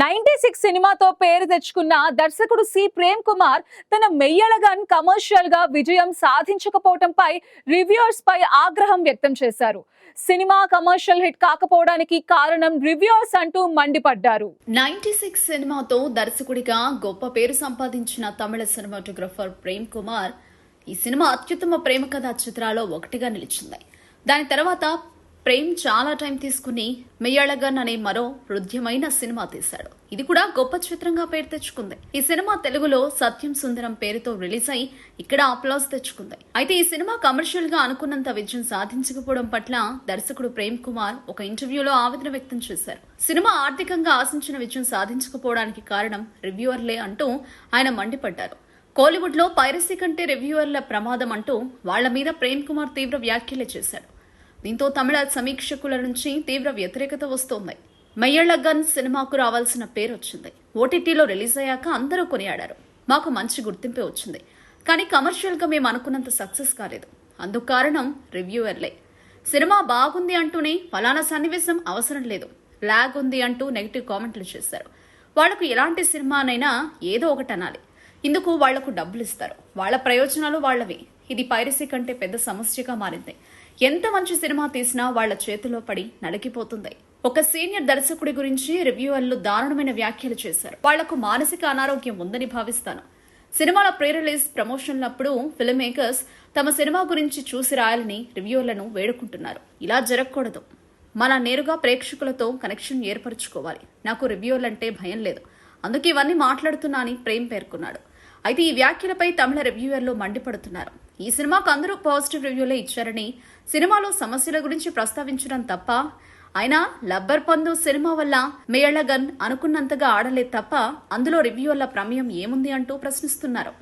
Ninety six సినిమాతో పేరు తెచ్చుకున్న దర్శకుడు సి. ప్రేమ్ కుమార్ తన మెయ్యళగన్ కమర్షియల్గా విజయం సాధించకపోవడంపై రివ్యూర్స్ పై ఆగ్రహం వ్యక్తం చేశారు. సినిమా కమర్షియల్ హిట్ కాకపోవడానికి కారణం రివ్యూర్స్ అంటూ మండిపడ్డారు. నైన్టీ సిక్స్ సినిమాతో దర్శకుడిగా గొప్ప పేరు సంపాదించిన తమిళ సినిమాటోగ్రఫర్ ప్రేమ్ కుమార్ ఈ సినిమా అత్యుత్తమ ప్రేమ కథా చిత్రాల్లో ఒకటిగా నిలిచింది. దాని తర్వాత ప్రేమ్ చాలా టైం తీసుకుని మెయ్యళగన్ అనే మరో హృద్యమైన సినిమా తీశాడు. ఇది కూడా గొప్ప చిత్రంగా పేరు తెచ్చుకుంది. ఈ సినిమా తెలుగులో సత్యం సుందరం పేరుతో రిలీజ్ అయి ఇక్కడ అప్లాస్ తెచ్చుకుంది. అయితే ఈ సినిమా కమర్షియల్గా అనుకున్నంత విజయం సాధించకపోవడం పట్ల దర్శకుడు ప్రేమ్ కుమార్ ఒక ఇంటర్వ్యూలో ఆవేదన వ్యక్తం చేశారు. సినిమా ఆర్థికంగా ఆశించిన విజయం సాధించకపోవడానికి కారణం రివ్యూవర్లే అంటూ ఆయన మండిపడ్డారు. కోలీవుడ్లో పైరసీ కంటే రివ్యూవర్ల ప్రమాదం అంటూ వాళ్ళ మీద ప్రేమ్ కుమార్ తీవ్ర వ్యాఖ్యలు చేశారు. దీంతో తమిళ సమీక్షకుల నుంచి తీవ్ర వ్యతిరేకత వస్తోంది. మయ్యళ్ళ గన్ సినిమాకు రావాల్సిన పేరు వచ్చింది. ఓటీటీలో రిలీజ్ అయ్యాక అందరూ కొనియాడారు. మాకు మంచి గుర్తింపే వచ్చింది. కానీ కమర్షియల్గా మేము అనుకున్నంత సక్సెస్ కాలేదు. అందుకు కారణం రివ్యూవర్లే. సినిమా బాగుంది అంటూనే ఫలానా సన్నివేశం అవసరం లేదు. లాగ్ ఉంది అంటూ నెగిటివ్ కామెంట్లు చేశారు. వాళ్ళకు ఎలాంటి సినిమానైనా ఏదో ఒకటి అనాలి. ఇందుకు వాళ్ళకు డబ్బులు ఇస్తారు వాళ్ళ ప్రయోజనాలు వాళ్ళవి ఇది పైరసీ కంటే పెద్ద సమస్యగా మారింది. ఎంత మంచి సినిమా తీసినా వాళ్ళ చేతిలో పడి నలిగిపోతుంది. ఒక సీనియర్ దర్శకుడి గురించి రివ్యూవర్లు దారుణమైన వ్యాఖ్యలు చేశారు. వాళ్ళకు మానసిక అనారోగ్యం ఉందని భావిస్తాను. సినిమాల ప్రీ రిలీజ్ ప్రమోషన్లప్పుడు ఫిల్మ్ మేకర్స్ తమ సినిమా గురించి చూసి రాయాలని రివ్యూలను వేడుకుంటున్నారు. ఇలా జరగకూడదు. మన నేరుగా ప్రేక్షకులతో కనెక్షన్ ఏర్పరచుకోవాలి. నాకు రివ్యూవర్లంటే భయం లేదు. అందుకే ఇవన్నీ మాట్లాడుతున్నా అని ప్రేమ్ పేర్కొన్నాడు. అయితే ఈ వ్యాఖ్యలపై తమిళ రివ్యూయర్లు మండిపడుతున్నారు. ఈ సినిమాకు అందరూ పాజిటివ్ రివ్యూలే ఇచ్చారని సినిమాలో సమస్యల గురించి ప్రస్తావించడం తప్ప అయినా లబ్బర్ పందు సినిమా వల్ల మేళగన్ అనుకున్నంతగా ఆడలేదు తప్ప అందులో రివ్యూవర్ల ప్రమేయం ఏముంది అంటూ ప్రశ్నిస్తున్నారు.